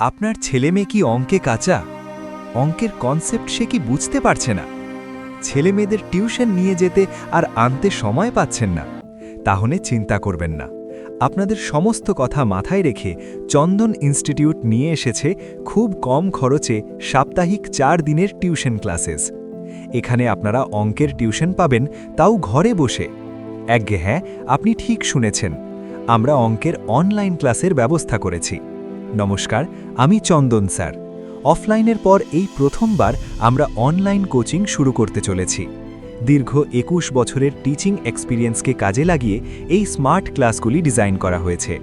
আপনার ছেলে মেয়ে কি অঙ্কে কাঁচা? অঙ্কের কনসেপ্ট সে কি বুঝতে পারছে না? ছেলে মেয়েদের টিউশন নিয়ে যেতে আর আনতে সময় পাচ্ছেন না। তাহলে চিন্তা করবেন না। আপনাদের সমস্ত কথা মাথায় রেখে চন্দন ইনস্টিটিউট নিয়ে এসেছে খুব কম খরচে সাপ্তাহিক চার দিনের টিউশন ক্লাসেস এখানে আপনারা অঙ্কের টিউশন পাবেন, তাও ঘরে বসে। একগে হ্যাঁ আপনি ঠিক শুনেছেন। আমরা অঙ্কের অনলাইন ক্লাসের ব্যবস্থা করেছি। নমস্কার, আমি চন্দন স্যার। অফলাইনের পর এই প্রথমবার আমরা অনলাইন কোচিং শুরু করতে চলেছি। দীর্ঘ একুশ বছরের টিচিং এক্সপিরিয়েন্সকে কাজে লাগিয়ে এই স্মার্ট ক্লাসগুলি ডিজাইন করা হয়েছে।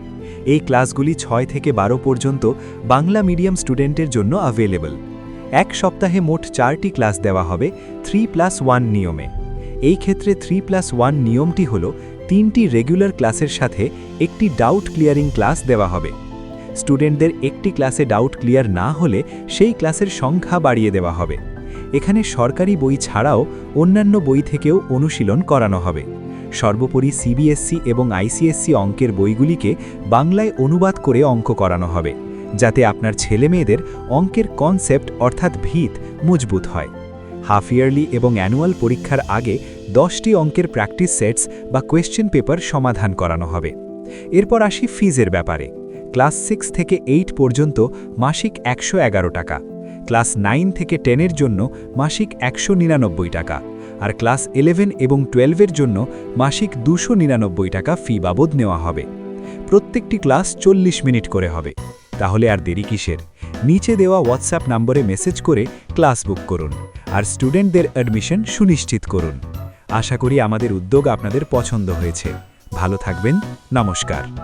এই ক্লাসগুলি ছয় থেকে বারো পর্যন্ত বাংলা মিডিয়াম স্টুডেন্টের জন্য অ্যাভেলেবল এক সপ্তাহে মোট চারটি ক্লাস দেওয়া হবে থ্রি প্লাস ওয়ান নিয়মে। এই ক্ষেত্রে থ্রি প্লাস ওয়ান নিয়মটি হল তিনটি রেগুলার ক্লাসের সাথে একটি ডাউট ক্লিয়ারিং ক্লাস দেওয়া হবে। স্টুডেন্টদের একটি ক্লাসে ডাউট ক্লিয়ার না হলে সেই ক্লাসের সংখ্যা বাড়িয়ে দেওয়া হবে। এখানে সরকারি বই ছাড়াও অন্যান্য বই থেকেও অনুশীলন করানো হবে। সর্বোপরি সিবিএসসি এবং আইসিএসসি অঙ্কের বইগুলিকে বাংলায় অনুবাদ করে অঙ্ক করানো হবে, যাতে আপনার ছেলেমেয়েদের অঙ্কের কনসেপ্ট অর্থাৎ ভিত মজবুত হয়। হাফ ইয়ারলি এবং অ্যানুয়াল পরীক্ষার আগে দশটি অঙ্কের প্র্যাকটিস সেটস বা কোয়েশ্চেন পেপার সমাধান করানো হবে। এরপর আসি ফিজের ব্যাপারে। ক্লাস সিক্স থেকে এইট পর্যন্ত মাসিক একশো এগারো টাকা। ক্লাস নাইন থেকে টেনের জন্য মাসিক একশো নিরানব্বই টাকা। আর ক্লাস ইলেভেন এবং টুয়েলভের জন্য মাসিক দুশো টাকা ফি বাবদ নেওয়া হবে। প্রত্যেকটি ক্লাস চল্লিশ মিনিট করে হবে। তাহলে আর দেরি কিসের? নিচে দেওয়া হোয়াটসঅ্যাপ নম্বরে মেসেজ করে ক্লাস বুক করুন আর স্টুডেন্টদের অ্যাডমিশন সুনিশ্চিত করুন। আশা করি আমাদের উদ্যোগ আপনাদের পছন্দ হয়েছে। ভালো থাকবেন, নমস্কার।